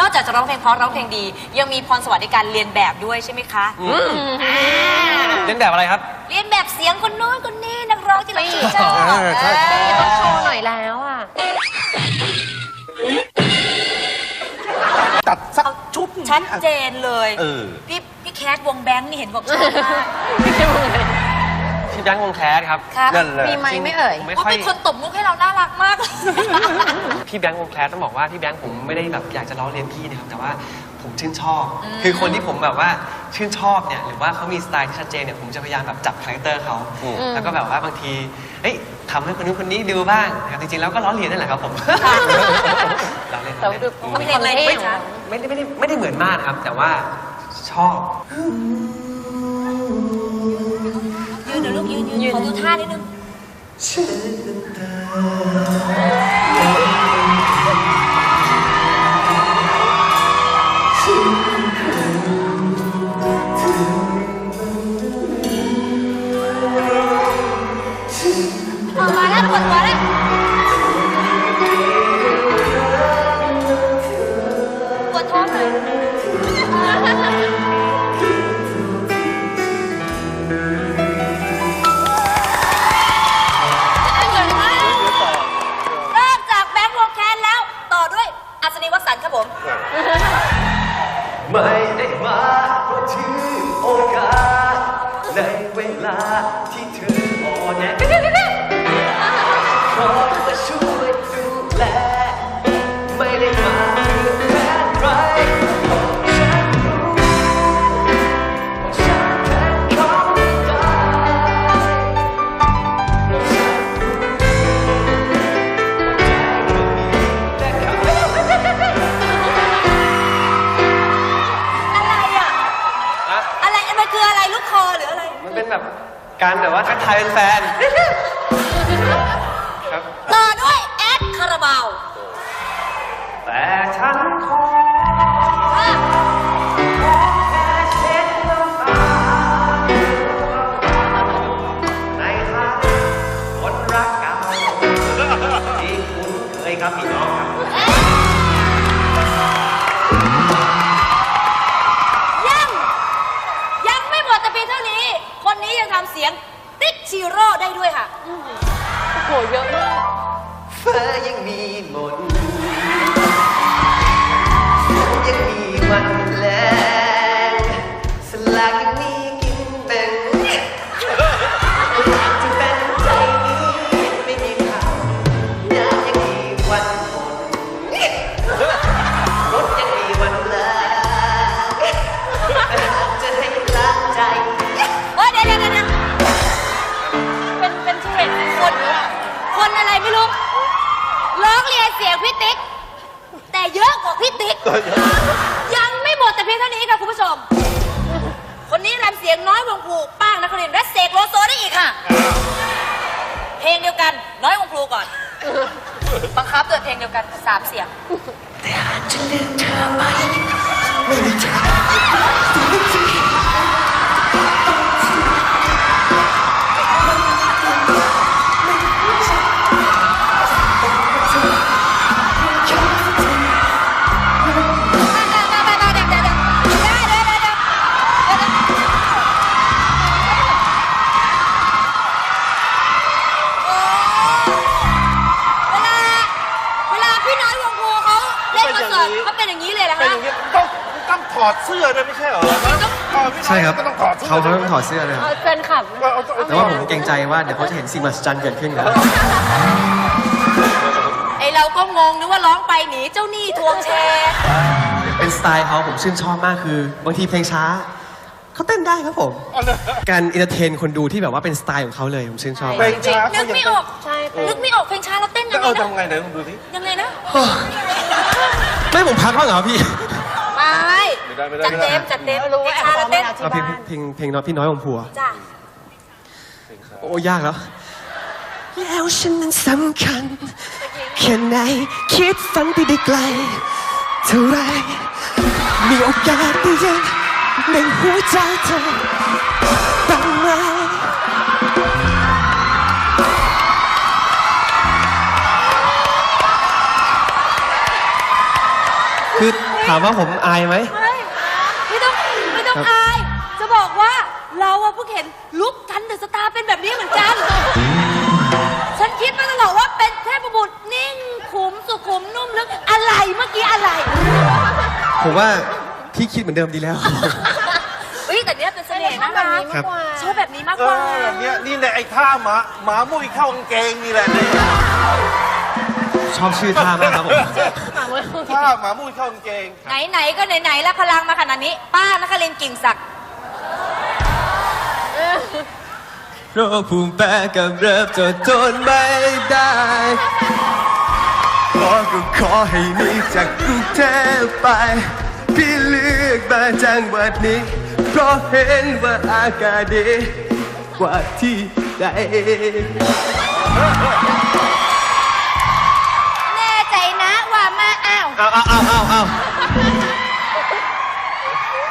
นอกจากจะร้องเพลงเพราะร้องเพลงดี ยังมีพรสวรรค์ในการเรียนแบบด้วยใช่ไหมคะอ่าเล่นแบบอะไรครับ เรียนแบบเสียงคนโน้นคนนี้นักร้องที่เราชื่นชอบอ่าใช่ใช่ เออต้องโชว์หน่อยแล้วอะ ตัดสักชุดชัดเจนเลย เออ พี่พี่แคทวงแบงค์นี่เห็นบอกชอบมากพี่ แบงค์วงแคสครับ ครับนั่นแหละมีไหมไม่เอ่ย ผมไม่เขาค่อย เป็นคนตบมุกให้เราน่ารักมาก พี่แบงค์วงแคสต้องบอกว่าพี่แบงค์ผมไม่ได้แบบอยากจะล้อเลียนพี่นะครับแต่ว่าผมชื่นชอบคือคนที่ผมแบบว่าชื่นชอบเนี่ยหรือว่าเขามีสไตล์ที่ชัดเจนเนี่ยผมจะพยายามแบบจับคาแรคเตอร์เขาอืม แล้วก็แบบว่าบางทีเฮ้ยทำให้คนนู้นคนนี้ดูบ้างนะครับจริงๆแล้วก็ล้อเลียนนั่นแหละครับผมล้อเล่นแต่ล้อว่าเล่นดูมีความเท่ของน้องไม่ได้ไม่ได้ไม่ได้เหมือนมากนะครับ แต่ว่าชอบยืนเดี๋ยว ลูกยืนยืนขอดูท่านิดนึงาทักทายแฟนๆครับต่อด้วยแอดคาราบาวแต่ฉันขออะแค่เช็ดน้ำตาในทางคนรักเก่าที่คุณเคยครับพี่น้องครับยัง ยังไม่หมดแต่เพียงเท่านี้ คนนี้ยังทำเสียง ติ๊กชิโร่ได้ด้วยค่ะ โอ้โหเยอะมากเธอยังมีมนต์ คับด้วยเพลงเดียวกันสามเสียงเว องถอดเสื้อด้วยไม่ใช่เหรอเออพี่น้อยใช่ครับก็ต้องถอดเสื้อเขาเขาต้องถอดเสื้อเลยครับ เอาแฟนคลับเอาเอาเอาแต่ว่าผมเกรงใจว่าเดี๋ยวเขาจะเห็นสิ่งมหัศจรรย์เกิดขึ้นครับ ไอเราก็งงนึกว่าร้องไปหนีเจ้าหนี้ทวงแชร์เป็นสไตล์เขาผมชื่นชอบมากคือบางทีเพลงช้า เขาเต้นได้ครับผมเอาเลยการอินเตอร์เทนคนดูที่แบบว่าเป็นสไตล์ของเขาเลยผมชื่นชอบเพลมากงช้านึเขากยังไม่เต้อนอกใช่นึกไม่ออกเพลงช้าเราเต้นยัจะงไงเอานะทำไงไหนลองดูสิยังไงนะ ไม่ผมพักบ้างเหรอพี่ไม่ ไม่ได้ไม่ได้จัดเต็มจัดเต็มรู้ว่าเพลงช้าเราเต้นแอบซ้อมเอาเพลงเพลงเพลงน้อยพี่น้อยของผัว จ้ะโอ้ยากแล้ว แล้วฉันนั้นสำคัญแค่ไหนคิดฝันไปได้ไกล เท่าไร มีโอกาสได้ยังในหัวใจเธอบ้างไหมคือถามว่าผมอายไหมไม่ไม่ต้องไม่ ต้องอาย จะบอกว่าเราอะเพิ่งเห็นลุกกันเดอะสตาร์เป็นแบบนี้เหมือนกัน ฉันคิดมาตลอดว่าเป็นเทพบุตรนิ่งขุมสุขุมนุ่มลึกอะไรเมื่อกี้อะไรผมว่าพี่คิดเหมือนเดิมดีแล้ว เฮ้ยแต่เนี้ยเป็นเสน่ห์ชอนะบแบบคะนี้มากกว่าชอบแบบนี้มากเอกว่า อเนี่ยนี่ในไอ้ท่าหมาหมามุ้ยเข้ากางเกงนี่แหละเนี่ยชอบชื่อท่ามากครับผม ท่าหมามุ้ยเข้ากางเกง ไหนๆก็ไหนๆแล้วพลังมาขนาดนี้ ป้านครินทร์กิ่งศักดิ์โรคภูมิแพ้กับเริ่มจนทนไม่ได้ขอก็ขอให้หนีจากกรุงเทพไป พี่เลือกมาจังหวัดนี้ เพราะเห็นว่าอากาศดีกว่าที่ใด เอาเอาเอาเอาเอา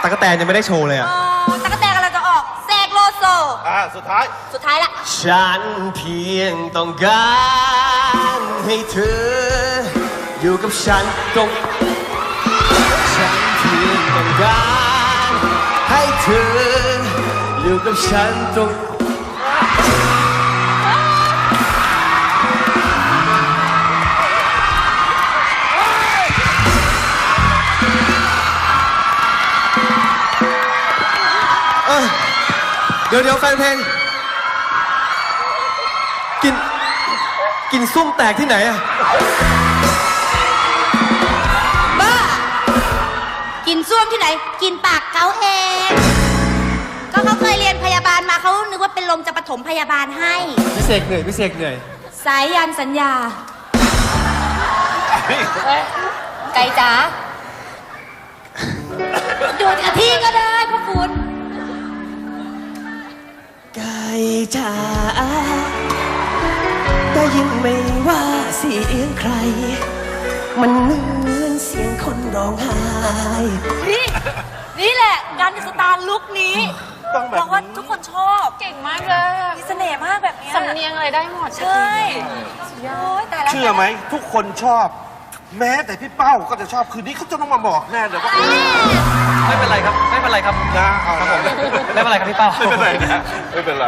ตะกะแตนยังไม่ได้โชว์เลยอะ อ๋อตะกะแตนกำลังจะออกเสกโลโซ อ่าสุดท้ายสุดท้ายละ ฉันเพียงต้องการให้เธอ อยู่กับฉันตรง ฉันเพียงต้องการให้เธอ อยู่กับฉันตรง เดี๋ยวเดี๋ยวแฟนเพลงกินกินส้มแตกที่ไหนอะบ้า กินส้วมที่ไหน กินปากเขาเอง ก็เขาเคยเรียนพยาบาลมาเขานึกว่าเป็นลมจะปฐมพยาบาลให้ พี่เสกเหนื่อยพี่เสกเหนื่อยสายยันสัญญา ไก่จ๋าดูดกับที่ก็ได้พ่อคุณไก่ จ๋าได้ยินไหมว่าเสียงใคร มันเหมือนเสียงคนร้องไห้นี่นี่แหละการสตาร์ลุคนี้ต้องแบบนี้บอกว่าทุกคนชอบเก่งมากเลยอะมีเสน่ห์มากแบบเนี้ยสำเนียงอะไรได้หมดใช่โอ้ยแต่ละ เชื่อไหมทุกคนชอบ แม้แต่พี่เป้าก็จะชอบคืนนี้เขาจะต้องมาบอกแน่เลยว่าไม่เป็นไรครับ ไม่เป็นไรครับนะเอาครับผมไม่เป็นไรครับพี่เป้า ไม่เป็นไรนะไม่เป็นไร